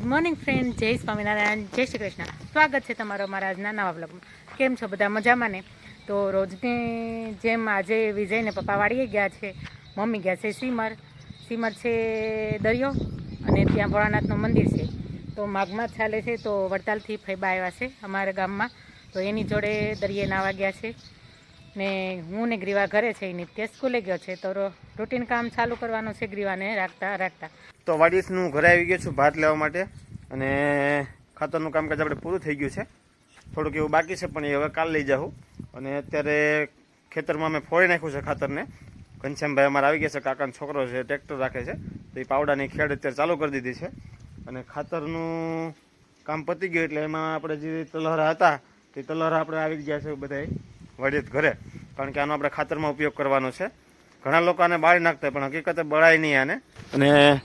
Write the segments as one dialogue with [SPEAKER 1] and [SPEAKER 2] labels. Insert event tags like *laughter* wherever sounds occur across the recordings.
[SPEAKER 1] Morning friend જય સ્વામિનારાયણ, જય શ્રી કૃષ્ણ. સ્વાગત છે તમારો મારા આજના નવા બ્લોગમાં કેમ છો બધા? મજામાં ને? તો રોજની જેમ આજે વિજયને પપ્પા વાળીએ ગયા છે, મમ્મી ગયા છે સીમર. સીમર છે દરિયો અને ત્યાં ભોળાનાથનું મંદિર છે. તો માઘમાં ચાલે છે, તો વડતાલથી ફૈબા આવ્યા છે અમારા ગામમાં. તો એની જોડે દરિયે નાવા ગયા છે. ને હું ને ગ્રીવા ઘરે છે એ નિત્ય સ્કૂલે ગયો છે. તો રૂટીન કામ ચાલુ કરવાનું છે ગ્રીવાને રાખતા રાખતા.
[SPEAKER 2] તો વાડીસનું ઘરે આવી ગયો છું, ભાત લેવા માટે. અને ખાતરનું કામકાજ આપણે પૂરું થઈ ગયું છે. થોડુંક એવું બાકી છે, પણ એ હવે કાલ લઈ જાઉં. અને અત્યારે ખેતરમાં અમે ફોડી નાખ્યું છે ખાતરને. ઘનશ્યામભાઈ અમારે આવી ગયા છે, કાકાનો છોકરો છે, ટ્રેક્ટર રાખે છે. તો એ પાવડાની ખેડ અત્યારે ચાલુ કરી દીધી છે. અને ખાતરનું કામ પતી ગયું એટલે એમાં આપણે જે તલહરા હતા, તે તલહરા આપણે આવી ગયા છે બધા વડિયત ઘરે. કારણ કે આનો આપણે ખાતરમાં ઉપયોગ કરવાનો છે. ઘણા લોકો આને બાળી નાખતા પણ હકીકતે બળાય નહીં આને. અને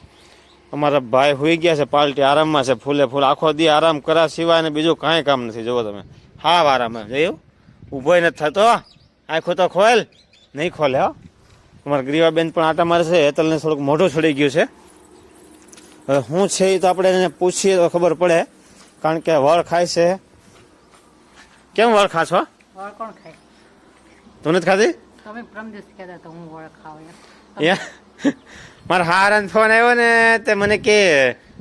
[SPEAKER 2] અમારા ભાઈ હોઈ ગયા છે પાલટી આરામમાં છે ફૂલે ફૂલ. આખો દી આરામ કરા સિવાય ને બીજું કાંઈ કામ નથી. જોવો તમે. હા આરામ જોયું? ઊભો નથી થતો. આખો તો ખોલ. નહીં ખોલે હો. અમારા ગ્રીવાબેન પણ આટા મારે છે. હેતલને થોડુંક મોઢું છોડી ગયું છે. હવે શું છે એ તો આપણે એને પૂછીએ તો ખબર પડે. કારણ કે વળ ખાય છે. કેમ વળ ખાશો?
[SPEAKER 1] વળ કોણ ખાય?
[SPEAKER 2] તું નથી ખાધી?
[SPEAKER 1] તમે પ્રમદેશ કહેતા તો હું વળ ખાવ એમ.
[SPEAKER 2] મારા હારાનો ફોન આવ્યો ને તે મને કે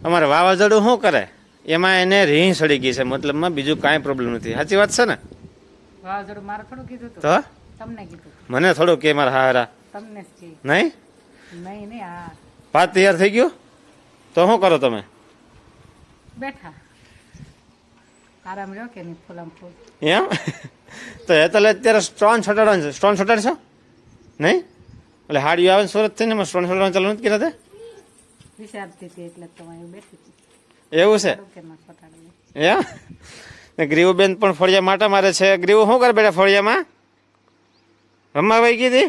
[SPEAKER 2] અમારે વાવાઝોડું શું કરે? એમાં એને રીંગ સડી ગઈ છે મતલબમાં બીજું કાંઈ પ્રોબ્લેમ નથી. સાચી વાત છે ને?
[SPEAKER 1] વાવાઝોડું મારે થોડું કીધું તો. તમને કીધું
[SPEAKER 2] મને થોડું કે મારા હારા.
[SPEAKER 1] તમને જ
[SPEAKER 2] નહીં?
[SPEAKER 1] નહીં નહીં હા.
[SPEAKER 2] ભાત તૈયાર થઈ ગયું? તો શું કરો તમે?
[SPEAKER 1] બેઠા. આરામ રહ્યો કે નહીં ફૂલામ ફૂલ?
[SPEAKER 2] એમ? *laughs* તો એ તો અત્યારે સ્ટોન છટાડવાનું છે. સ્ટોન છટાડશો? નહીં? એટલે હાડીઓ આવે સુરતથી ને સ્ટોન છટાડવાનું ચાલુ નથી કર્યા
[SPEAKER 1] વિચારતી હતી એટલે તમારે બેઠી
[SPEAKER 2] એવું છે?
[SPEAKER 1] એ ના ચોટાડવું
[SPEAKER 2] એમ ને ગ્રીવુબેન પણ ફળિયા માટા મારે છે. ગ્રીવ શું કરે બેટા ફળિયામાં? રમવા વહી ગઈ હતી?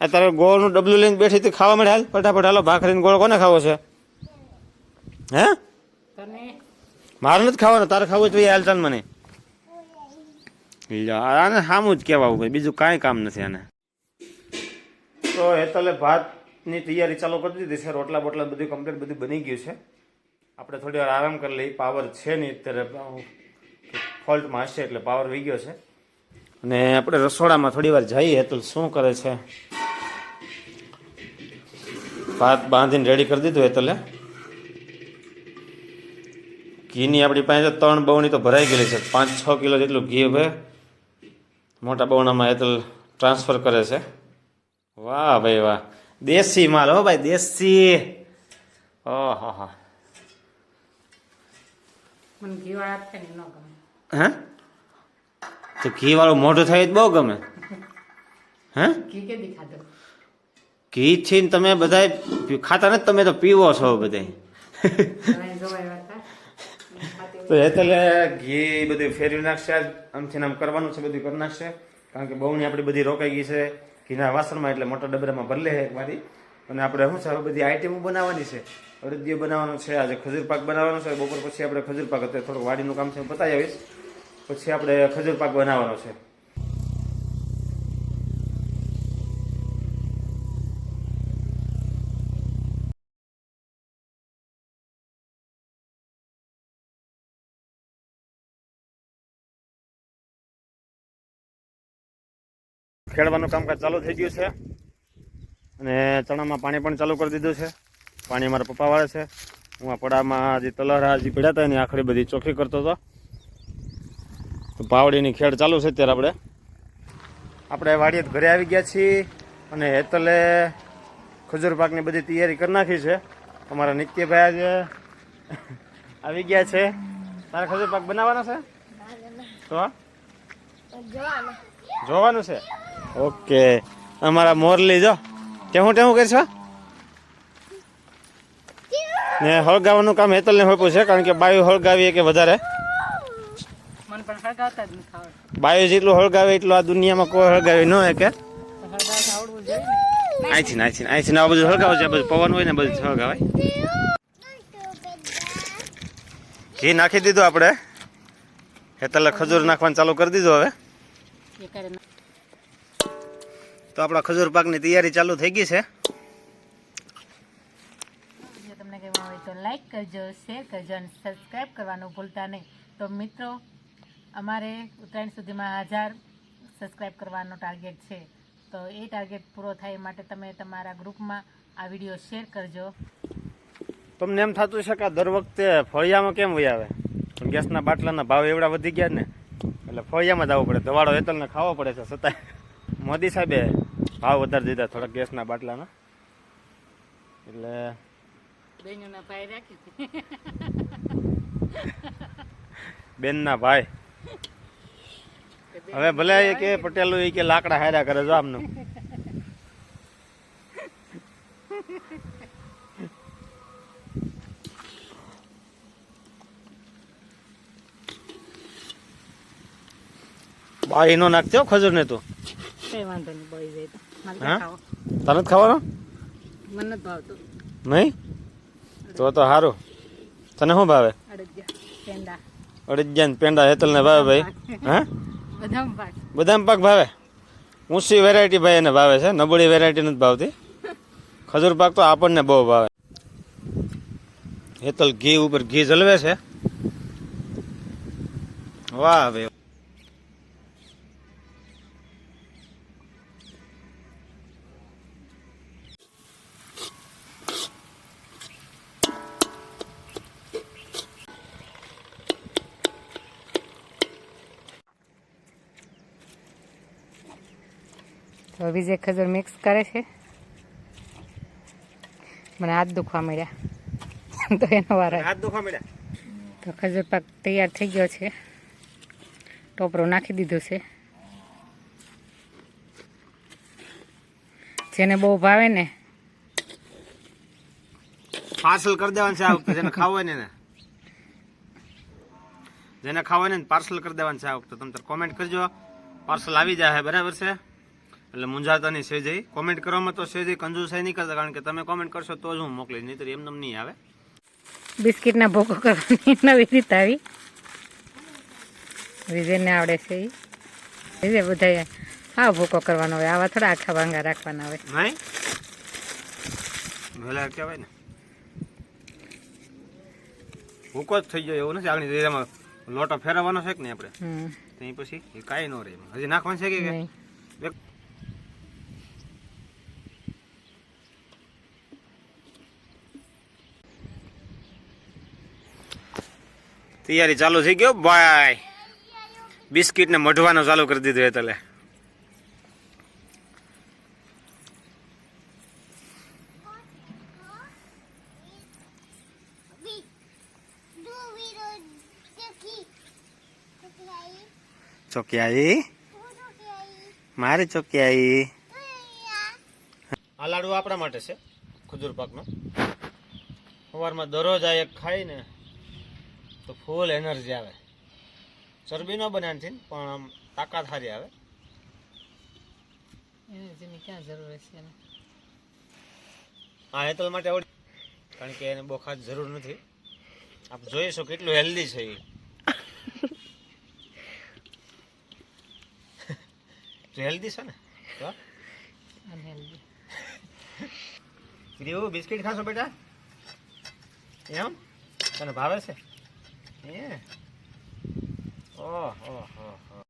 [SPEAKER 2] આ તારે ગોળનું ડબલું લઈને બેઠી હતી. ખાવા મળે હાલ? ફટાફટ હાલો ભાખરીને ગોળ કોને ખાવો છે? હે? મારે નથી ખાવાનું તારે ખાવું તો હાલ ચાલ મને. આને સામું જ કહેવાવું ભાઈ બીજું કાંઈ કામ નથી આને. તો હેતલે ભાતની તૈયારી ચાલુ કરી દીધી છે. રોટલા બોટલા બધું કમ્પ્લીટ બધું બની ગયું છે. આપણે થોડી વાર આરામ કરી લઈએ. પાવર છે નહીં અત્યારે. ફોલ્ટમાં હશે એટલે પાવર વી ગયો છે. અને આપણે રસોડામાં થોડી વાર જઈએ હેતલ શું કરે છે? ભાત બાંધીને રેડી કરી દીધું હેતલે ઘીની આપણી પાસે ત્રણ બવણી તો ભરાઈ ગયેલી છે. પાંચ છ કિલો જેટલું ઘી હવે મોટા બવણામાં હેતલ ટ્રાન્સફર કરે છે. વાહ ભાઈ વાહ. દેશી માલ હો ભાઈ દેશી. ઓહો હો.
[SPEAKER 1] મને ઘીવાળા છે ને ગમે.
[SPEAKER 2] હે? તો ઘી વાળું મોઢું થાય જ બહુ ગમે. હે?
[SPEAKER 1] ઘી કે દી ખાધું?
[SPEAKER 2] ઘી થી ને તમે બધા ખાતા નથી તમે તો પીવો છો બધા તો એટલે ઘી બધું ફેરવી નાખશે આમથી આમ કરવાનું છે બધું કરી નાખશે. કારણ કે બહુની આપણી બધી રોકાઈ ગઈ છે. ઘીના વાસણમાં એટલે મોટા ડબરામાં ભરલે છે એક અને આપણે શું છે, હવે બધી આઈટમો બનાવવાની છે. અડદિયો બનાવવાનો છે, આજે ખજૂર પાક બનાવવાનો છે. બપોર પછી આપણે ખજૂર પાક અત્યારે થોડુંક વાડીનું કામ છે, હું પતાવી આવીશ. પછી આપણે ખજૂર પાક બનાવવાનો છે. ખેડવાનું કામકાજ ચાલુ થઈ ગયું છે. અને ચણામાં પાણી પણ ચાલુ કરી દીધું છે. પાણી મારા પપ્પા વાળે છે. હું આ પડામાં જે તલહરા જે પડ્યા હતા એની આખરી બધી ચોખ્ખી કરતો હતો. તો પાવડીની ખેડ ચાલુ છે અત્યારે આપણે. આપણે વાડીએ ઘરે આવી ગયા છીએ અને હેતલે ખજૂર પાકની બધી તૈયારી કરી નાખી છે. અમારા નિત્યભાઈ આજે આવી ગયા છે. તારે ખજૂર પાક બનાવવાનો છે? તો? જોવાનું છે? ઓકે. અમારા મોરલી જો ટેહું ટેહું કરશો? ને હળગાવાનું કામ હેતલ ને હોપ્યું છે કારણ કે બાયુ હળગાવીએ કે વધારે? બાયુ જેટલું હળગાવે એટલું આ દુનિયામાં કોઈ હળગાવી ન હોય કે
[SPEAKER 1] આઈથી આઈથી ને
[SPEAKER 2] આ બધું હળગાવે છે બધું પવન હોય ને બધું હળગાવાય. ઘી નાખી દીધું આપણે. હેતલે ખજૂર નાખવાનું ચાલુ કરી દીધું હવે. તો આપણા ખજૂર પાકની તૈયારી ચાલુ થઈ ગઈ છે.
[SPEAKER 1] જે તમને કેવું આવે તો લાઈક કરજો શેર કરજો અને સબસ્ક્રાઈબ કરવાનું ભૂલતા નહીં. તો મિત્રો અમારે ઉત્તરાયણ સુધીમાં હજાર સબસ્ક્રાઈબ કરવાનો ટાર્ગેટ છે. તો એ ટાર્ગેટ પૂરો થાય માટે તમે તમારા ગ્રુપમાં આ વીડિયો શેર કરજો.
[SPEAKER 2] તમને એમ થતું છે કે દર વખતે ફળિયામાં કેમ વહી આવે? ગેસના બાટલાના ભાવ એવડા વધી ગયા ને. એટલે ફળિયામાં જ આવવું પડે. દવાડો હેતલને ખાવો પડે છે છતાંય. મોદી સાહેબે ભાવ વધારી દીધા થોડાક ગેસના બાટલાના. એટલે
[SPEAKER 1] બેનના ભાઈ
[SPEAKER 2] હવે ભલે એ કે પટેલો એ કે લાકડા હાર્યા કરે જો આમનું. બાઈ નો નાખજો ખજૂર ને તું?
[SPEAKER 1] કઈ વાંધો નહીં બળી જાય
[SPEAKER 2] હા? તને જ ખાવાનો?
[SPEAKER 1] મને
[SPEAKER 2] નહીં? તો તો સારું તને શું ભાવે?
[SPEAKER 1] અડદિયા પેંડા.
[SPEAKER 2] હેતલ ને ભાવે ભાઈ? હા?
[SPEAKER 1] બદામ પાક
[SPEAKER 2] બદામ પાક ભાવે? ઊંચી વેરાયટી ભાઈ એને ભાવે છે નબળી વેરાયટી નથી ભાવતી. ખજૂર પાક તો આપણને બહુ ભાવે. હેતલ ઘી ઉપર ઘી જલવે છે. વાહ ભાઈ.
[SPEAKER 1] તો બીજે ખજૂર મિક્સ કરે છે. મને હાથ દુખવા મળ્યા તો એનો વાર
[SPEAKER 2] હાથ દુખવા મળ્યા
[SPEAKER 1] તો ખજૂર પાક તૈયાર થઈ ગયો છે. ટોપરો નાખી દીધો છે. જેને બહુ ભાવે ને
[SPEAKER 2] પાર્સલ કરી દેવાનું છે આ વખતે. જેને ખાવું હોય ને જેને ખાવું હોય ને પાર્સલ કરી દેવાનું છે આ વખતે. તમે કોમેન્ટ કરજો. પાર્સલ આવી જાય બરાબર છે? એટલે મૂંઝાતા નહીં સેજઈ કોમેન્ટ કરવામાં તો સેજઈ કંજુસાઈ નહીં કરતા કારણ કે તમે કોમેન્ટ કરશો તો જ હું મોકલીશ નહીં તો એમને નહીં આવે.
[SPEAKER 1] બિસ્કિટના ભોગો કરવાની નવી રીત આવી. વિજયને આવડે છે એ વિજય બધા હા ભૂકો કરવાનો હોય આવા થોડા આખા ભાંગા રાખવાના હોય.
[SPEAKER 2] નહીં? વહેલા કહેવાય ને. ભૂકો જ થઈ ગયો એવું નથી આગળ એમાં લોટો ફેરવવાનો છે કે નહીં આપણે? ત્યાં પછી કાંઈ ન રહે હજી નાખવાનું છે કે કે
[SPEAKER 1] નહીં
[SPEAKER 2] એક- તૈયારી ચાલુ થઈ ગયો. બાય બિસ્કિટને મઢવાનું ચાલુ કરી દીધું એટલે ચોકી આવી મારી ચોકી આવી આ લાડુ આપણા માટે છે, ખજૂર પાકનો. સવારમાં દરરોજ આ એક ખાઈને તો ફૂલ એનર્જી આવે. ચરબી ન બને આનાથી પણ આમ તાકાત સારી આવે.
[SPEAKER 1] એનર્જીની ક્યાં જરૂર છે
[SPEAKER 2] આ હેતલ માટે આવડી કારણ કે એને બહુ ખાસ જરૂર નથી. આપ જોઈશો કેટલું હેલ્ધી છે એ. હેલ્ધી છે ને?
[SPEAKER 1] અનહેલ્ધી
[SPEAKER 2] ગ્રીવ બિસ્કિટ ખાશો બેટા? એમ? તને ભાવે છે? એ ઓહ ઓહ ઓહ